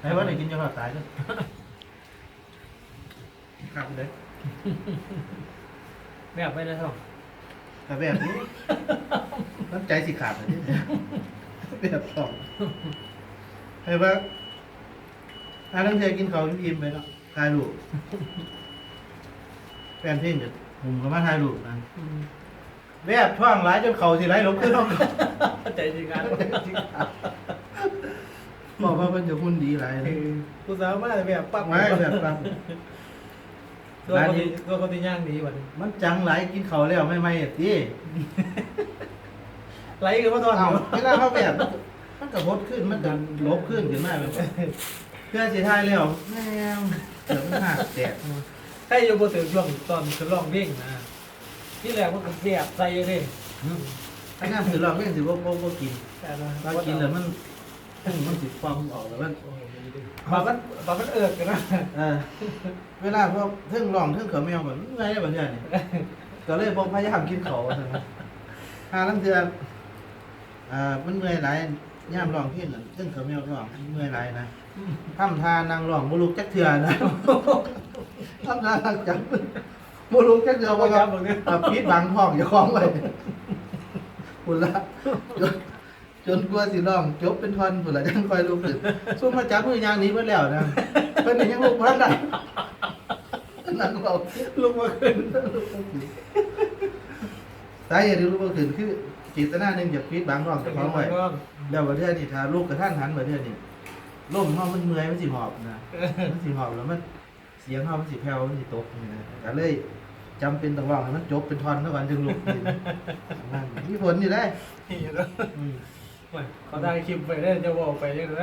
ไอ้ว่าได้กินจนว่าตายด้วยครับเลยแบบไปเลยท่องแต่แบบนี้น้ำใจสิขาดเลยนี่แบบสองไอ้ว่าถ้าทั้งเทกินเขาวอิ่มๆไปเนาะถ่ายรูปแฟนเพลงเดี๋ยวผมก็มาถ่ายรูปนะแบบท่วงหลายจนเขาสิไหลลงขึ้นห้องใจจริงกันบอก ว่ามันจะหุ่นดีหลายเลยกูสามารถแบบปั๊บไม่แบบปั๊บตัวเขาตีตัวเขาตีย่างดีกว่านี้มันจังหลายกินเขาวแล้วไม่ไม่เอ็ดดิไหลคือว่าทอนอเอายู่ไม่ได้เข้าแบบมันก็พดขึ้นมันก็ลบขึ้นขึ้นมาแบบเพื่อสิทายแล้วแม่งเดี๋ยวมันหักแตกให้โยบถึงช่วงตอนคือลองเด้งนะที่แรกมันก็เสียบใส่เลยถ้าน้ำถือเราไม่ถือว่าว่าว่ากินแต่ละว่ากินแล้วมัน มันสิฟองออกแล้วมันบามันบามันเอิกกันนะเออเวลาพวกเทิงลองเทิงเขาแมวแบบไงแบบนี้นี่ก็เลยบอกพยายามกินเขาใช่ไหมหาลังเทืออ่ามันเมื่อยหลายย่ามลองเพี้ยนน่ะเทิงเขาแมวท้องเมื่อยหลายนะทำทานนางลองบุลุกจักเถื่อนะทำทานนางจับบุลุกจักเถื่อเอาเพราะไปว่าจับตรงนี้อะพิษบังท้องอย่าคล้องไว้คุณละ จนจนกลัวสิร้อง จบเป็นทอนคุณละจังคอยลุกขึ้นซุ่มมาจับมือยางหนี้เพิ่นแล้วนะเพิ่นนี่ยังลุกบ่ทันได้นั่งเบาลุกมาขึ้นสาเหตุที่ลุกบ่ขึ้นคือจิตนาหนึงอยากพิษบังท้องจะคล้องไว้แล้วประเทศนี่ถ้าลูกกระท่านหันประเทศนี่ล่มเฮามันเมื่อยมันสิหอบนะมันสิหอบแล้วมันเสียงเฮามันสิแผ่วมันสิตกนี่นะก็เลยจำเป็นต้องร้องให้มันจบเป็นท่อนเท่ากันจึงลุกขึ้นนั่นมีผลอยู่ได้นี่แล้วอืม เขาได้คลิปไปได้จะบอกไปยังไง